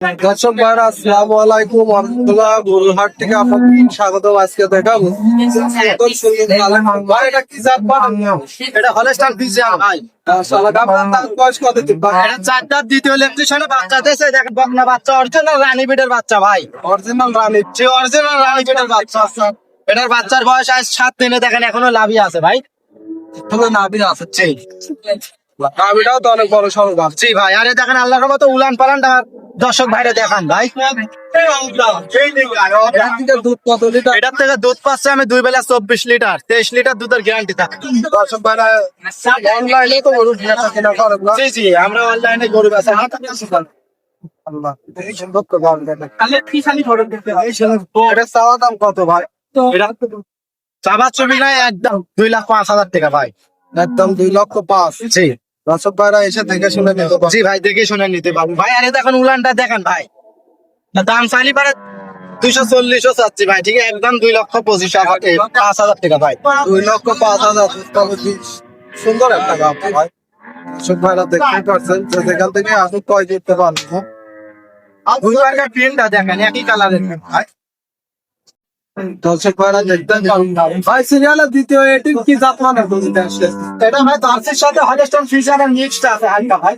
দর্শক ভাইরা আসসালামু আলাইকুম। থেকে আপনাকে স্বাগত আজকে দেখাবো। ভাই এটা কি জাত পান এটা হলস্টার ফিজিয়ান ভাই। এটার বাচ্চার বয়স আজ সাত দিনে দেখেন এখনও লাভই আছে ভাই। নাভি আছে তো অনেক বড় সড়ো গাছ জি ভাই আরে দেখেন আল্লাহর মতো উলান পালান দর্শক ভাইরে দেখান ভাই। দুধ কত লিটার? এটার থেকে দুধ পাচ্ছে আমি দুই বেলা চব্বিশ লিটার তেইশ লিটার দুধের গ্যারান্টি থাকে। দর্শক ভাইরা অনলাইনে তো গরু জি জি আমরা অনলাইনে গরু বেচা আল্লাহ এই সুন্দর তো গাছ দেখে এটা চাওয়া দাম কত ভাই? চাবার ছবি নাই একদম দুই লাখ পাঁচ হাজার টাকা ভাই। একদম দুই লক্ষ পাঁচ। জি। দর্শক ভাইরা এসে দেখে শুনে নিতে জি ভাই দেখে শুনে নিতে পারব। ভাই আরে দেখেন উলানটা দেখেন ভাই। দাম চাইলি পারে দুইশো চল্লিশও চাচ্ছি ভাই ঠিক আছে? একদম দুই লক্ষ পঁচিশ পাঁচ হাজার টাকা ভাই। দুই লক্ষ পাঁচ হাজার সুন্দর একটা গাছ ভাই। দর্শক ভাইরা দেখতে পাচ্ছেন যে যেখান থেকে আপনি কয় দিতে পারেন? দুই টাকার দেখেন একই কালারের ভাই। দর্শক ভাইরা দেখতে ভাই সিরিয়ালের দ্বিতীয় এটি কি জাত মানে বুঝতে আসছে এটা ভাই দার্সির সাথে হলস্টন ফিশারের মিক্সড আছে, হালকা ভাই।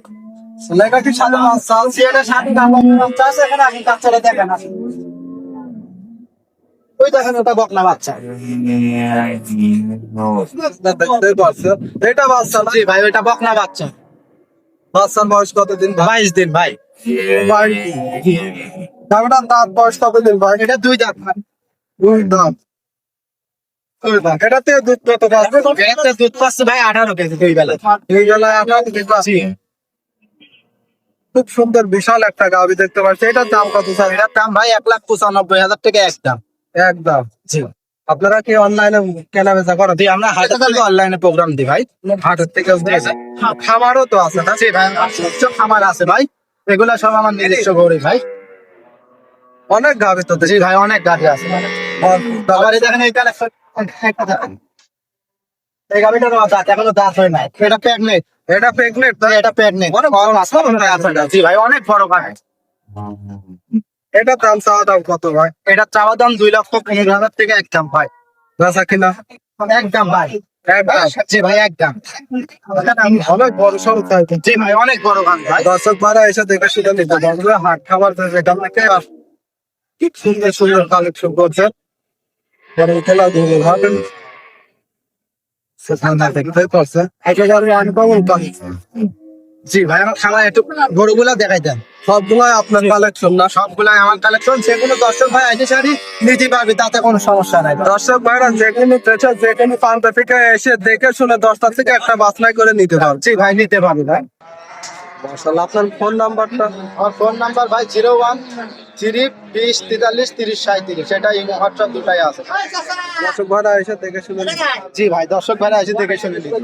লেখা কি সাদা চাল সিয়ারের সাথে আছে, এখানে আপনি কাচ্চারে দেখেন। ওই দেখেন ওটা বকনা বাচ্চা। এটা বাচ্চা জি ভাই ওইটা বকনা বাচ্চা। বাচ্চার বয়স কত দিন ভাই? বাইশ দিন ভাই। দামটার দাঁত বয়স কত দিন ভাই? এটা দুই দাঁত ভাই। দুই দাঁত এটাতে দুধ কত দুধ পাচ্ছে ভাই আঠারো কেজি দুই বেলা। পাচ্ছে। খুব সুন্দর বিশাল একটা গাভি দেখতে পাচ্ছি। এটার দাম কত স্যার? এটার দাম ভাই এক লাখ পঁচানব্বই হাজার টাকা একদম। একদম। জি। আপনারা কি অনলাইনে কেনা বেচা করেন? জি আমরা হাটে থেকে অনলাইনে প্রোগ্রাম দিই ভাই। হাটের থেকে খামারও তো আছে না? ভাই নিজস্ব খামার আছে ভাই। এগুলা সব আমার নিজস্ব গরু ভাই। অনেক গাভি তো জি ভাই অনেক গাড়ি আছে। দেখেন এই কালেকশন এই গাড়িটার দাঁত এখনও দাঁত হয় নাই। এটা অনেক বড় জি ভাই অনেক বড় গাড়ি এটা দাম চাওয়া দাম কত ভাই? এটা চাওয়া দাম দুই লক্ষ পনেরো হাজার টাকা একদম ভাই কিনা? একদম ভাই। জি ভাই একদম অনেক বড় জি ভাই অনেক বড় গান ভাই। দর্শক ভাড়া এসে দেখে শুনে নিতে পারবে হাট খাবার থেকে সুন্দর সুন্দর কালেকশন করছে গরুগুলা দেখাই দেন সবগুলাই আপনার কালেকশন না, সবগুলাই আমার কালেকশন সেগুলো দর্শক ভাই আইতে সারি নিতে পারবে তাতে কোনো সমস্যা নাই। দর্শক ভাইরা যেখানে পেছে যেখানে প্রান্ত থেকে এসে দেখে শুনে দশটা থেকে একটা বাছনাই করে নিতে পারবে জি, ভাই, নিতে পারবে ভাই। মাশাআল্লাহ আপনার ফোন নাম্বারটা আমার ফোন নাম্বার ভাই জিরো ওয়ান থ্রি বিশ তেতাল্লিশ তিরিশ সাঁত্রিশ সেটা ইমো হোয়াটসঅ্যাপ দুটাই আছে। দর্শক ভাইরা এসে দেখে শুনে জি ভাই দর্শক ভাই এসে দেখে শুনে নিতে